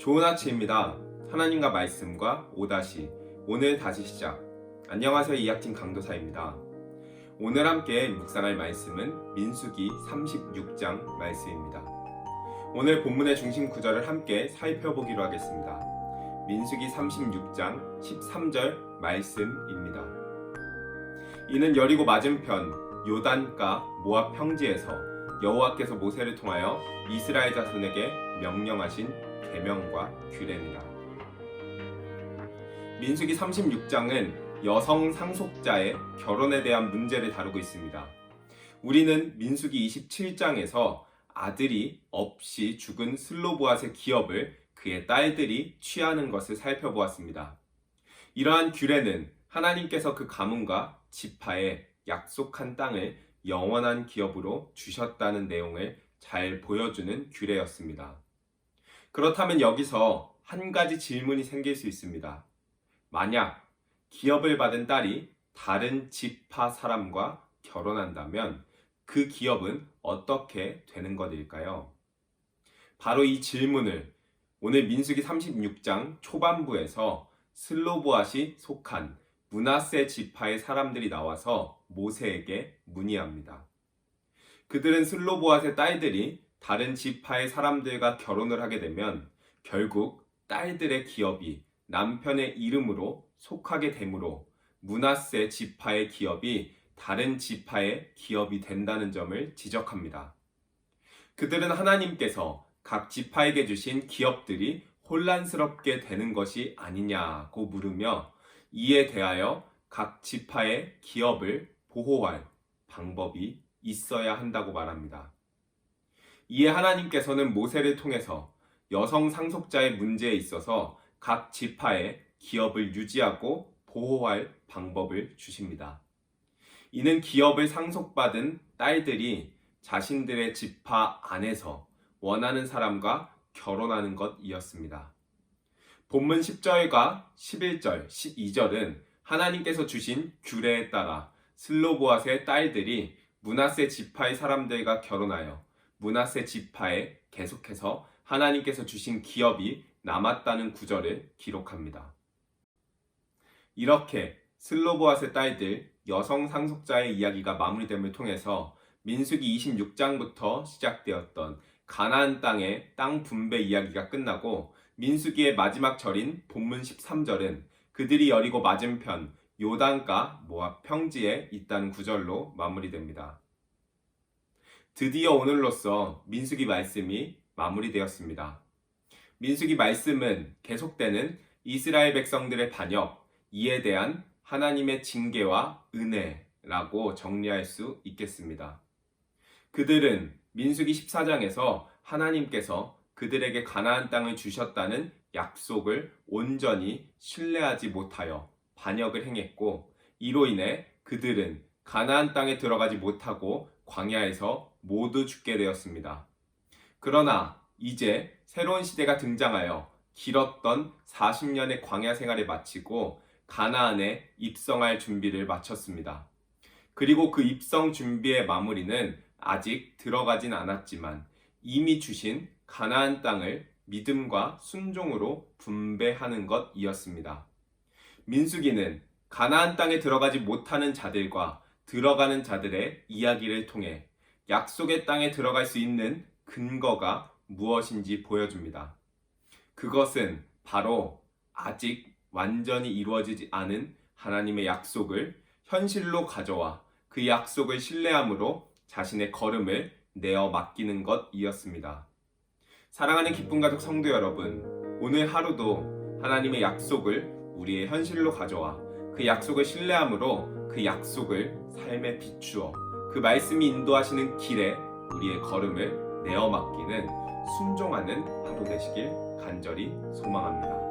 좋은 아침입니다. 하나님과 말씀과 오다시 오늘 다시 시작. 안녕하세요 이학팀 강도사입니다. 오늘 함께 묵상할 말씀은 민수기 36장 말씀입니다. 오늘 본문의 중심 구절을 함께 살펴보기로 하겠습니다. 민수기 36장 13절 말씀입니다. 이는 여리고 맞은편 요단가 모압 평지에서 여호와께서 모세를 통하여 이스라엘 자손에게 명령하신 계명과 규례니라. 민수기 36장은 여성 상속자의 결혼에 대한 문제를 다루고 있습니다. 우리는 민수기 27장에서 아들이 없이 죽은 슬로보앗의 기업을 그의 딸들이 취하는 것을 살펴보았습니다. 이러한 규례는 하나님께서 그 가문과 지파에 약속한 땅을 영원한 기업으로 주셨다는 내용을 잘 보여주는 규례였습니다. 그렇다면 여기서 한 가지 질문이 생길 수 있습니다. 만약 기업을 받은 딸이 다른 지파 사람과 결혼한다면 그 기업은 어떻게 되는 것일까요? 바로 이 질문을 오늘 민수기 36장 초반부에서 슬로보앗이 속한 문하세 지파의 사람들이 나와서 모세에게 문의합니다. 그들은 슬로보앗의 딸들이 다른 지파의 사람들과 결혼을 하게 되면 결국 딸들의 기업이 남편의 이름으로 속하게 되므로 문하세 지파의 기업이 다른 지파의 기업이 된다는 점을 지적합니다. 그들은 하나님께서 각 지파에게 주신 기업들이 혼란스럽게 되는 것이 아니냐고 물으며 이에 대하여 각 지파의 기업을 보호할 방법이 있어야 한다고 말합니다. 이에 하나님께서는 모세를 통해서 여성 상속자의 문제에 있어서 각 지파의 기업을 유지하고 보호할 방법을 주십니다. 이는 기업을 상속받은 딸들이 자신들의 지파 안에서 원하는 사람과 결혼하는 것이었습니다. 본문 10절과 11절, 12절은 하나님께서 주신 규례에 따라 슬로보앗의 딸들이 문하세 지파의 사람들과 결혼하여 문하세 지파에 계속해서 하나님께서 주신 기업이 남았다는 구절을 기록합니다. 이렇게 슬로보앗의 딸들 여성 상속자의 이야기가 마무리됨을 통해서 민수기 26장부터 시작되었던 가나안 땅의 땅 분배 이야기가 끝나고 민수기의 마지막 절인 본문 13절은 그들이 여리고 맞은편 요단가 모압 평지에 있다는 구절로 마무리됩니다. 드디어 오늘로써 민수기 말씀이 마무리되었습니다. 민수기 말씀은 계속되는 이스라엘 백성들의 반역, 이에 대한 하나님의 징계와 은혜라고 정리할 수 있겠습니다. 그들은 민수기 14장에서 하나님께서 그들에게 가나안 땅을 주셨다는 약속을 온전히 신뢰하지 못하여 반역을 행했고 이로 인해 그들은 가나안 땅에 들어가지 못하고 광야에서 모두 죽게 되었습니다. 그러나 이제 새로운 시대가 등장하여 길었던 40년의 광야 생활을 마치고 가나안에 입성할 준비를 마쳤습니다. 그리고 그 입성 준비의 마무리는 아직 들어가진 않았지만 이미 주신 가나안 땅을 믿음과 순종으로 분배하는 것이었습니다. 민수기는 가나안 땅에 들어가지 못하는 자들과 들어가는 자들의 이야기를 통해 약속의 땅에 들어갈 수 있는 근거가 무엇인지 보여줍니다. 그것은 바로 아직 완전히 이루어지지 않은 하나님의 약속을 현실로 가져와 그 약속을 신뢰함으로 자신의 걸음을 내어 맡기는 것이었습니다. 사랑하는 기쁨 가족 성도 여러분, 오늘 하루도 하나님의 약속을 우리의 현실로 가져와 그 약속을 신뢰함으로 그 약속을 삶에 비추어 그 말씀이 인도하시는 길에 우리의 걸음을 내어 맡기는 순종하는 하루 되시길 간절히 소망합니다.